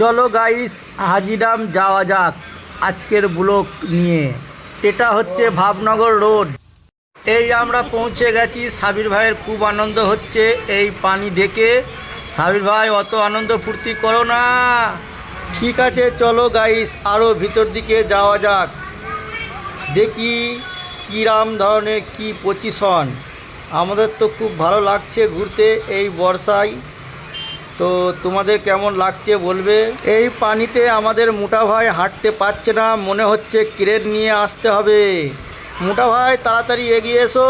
চলো গাইস হাজিরাম যাওয়া যাক আজকের ব্লক নিয়ে। এটা হচ্ছে ভাবনগর রোড। এই আমরা পৌঁছে গেছি, সাবির ভাইয়ের খুব আনন্দ হচ্ছে এই পানি দেখে। সাবির ভাই, অত আনন্দ ফুর্তি করো না। ঠিক আছে, চলো গাইস আরও ভিতর দিকে যাওয়া যাক। দেখি কীরাম ধরনের কি পজিশন আমাদের তো খুব ভালো লাগছে ঘুরতে এই বর্ষায়। তো তোমাদের কেমন লাগছে বলবে? এই পানিতে আমাদের মোটা ভাই হাঁটতে পারছে না, মনে হচ্ছে ক্রেন নিয়ে আসতে হবে। মোটা ভাই, তাড়াতাড়ি এগিয়ে এসো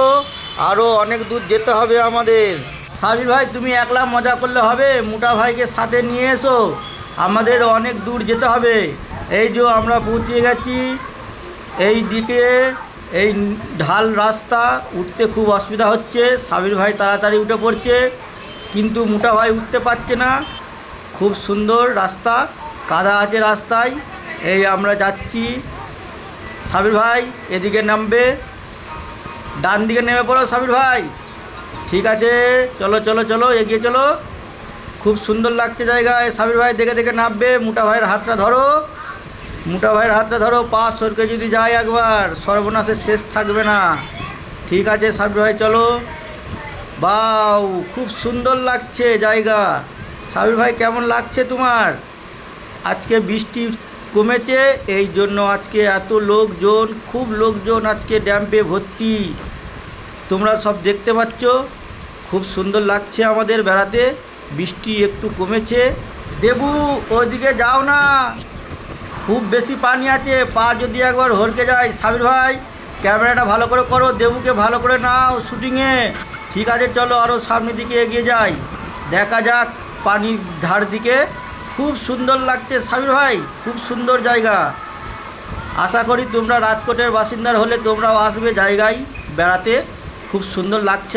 আরও অনেক দূর যেতে হবে আমাদের। সাবির ভাই, তুমি একলা মজা করলে হবে, মোটা ভাইকে সাথে নিয়ে এসো। আমাদের অনেক দূর যেতে হবে। এই যে আমরা পৌঁছে গেছি, এই দিকে এই ঢাল রাস্তা, উঠতে খুব অসুবিধা হচ্ছে। সাবির ভাই তাড়াতাড়ি উঠে পড়ছে। কিন্তু মোটা ভাই উঠতে পারছে না। খুব সুন্দর রাস্তা, কাদা আছে রাস্তায়। এই আমরা যাচ্ছি। সাবির ভাই এদিকে নামবে। ডান দিকে নেমে পড়ো সাবির ভাই। ঠিক আছে, চলো চলো চলো, এগিয়ে চলো। খুব সুন্দর লাগছে জায়গায়। সাবির ভাই দেখে দেখে নামবে। মোটা ভাইয়ের হাতটা ধরো। মোটা ভাইয়ের হাতটা ধরো। পা সরকে যদি যায় একবার, সর্বনাশের শেষ থাকবে না। ঠিক আছে সাবির ভাই, চলো। বাউ, খুব সুন্দর লাগছে জায়গা। সাবির ভাই, কেমন লাগছে তোমার? আজকে বৃষ্টি কমেছে, এই জন্য আজকে এত লোকজন, খুব লোকজন আজকে ড্যাম্পে ভর্তি। তোমরা সব দেখতে পাচ্ছ, খুব সুন্দর লাগছে আমাদের বেড়াতে, বৃষ্টি একটু কমেছে। দেবু, ওইদিকে যাও না, খুব বেশি পানি আছে, পা যদি একবার হরকে যায়। সাবির ভাই, ক্যামেরাটা ভালো করে করো, দেবুকে ভালো করে নাও শুটিংয়ে। ঠিক আছে, চলো আরও সামনের দিকে এগিয়ে যাই। দেখা যাক পানির ধার দিকে। খুব সুন্দর লাগছে সামির ভাই, খুব সুন্দর জায়গা। আশা করি তোমরা রাজকোটের বাসিন্দার হলে তোমরাও আসবে জায়গায় বেড়াতে। খুব সুন্দর লাগছে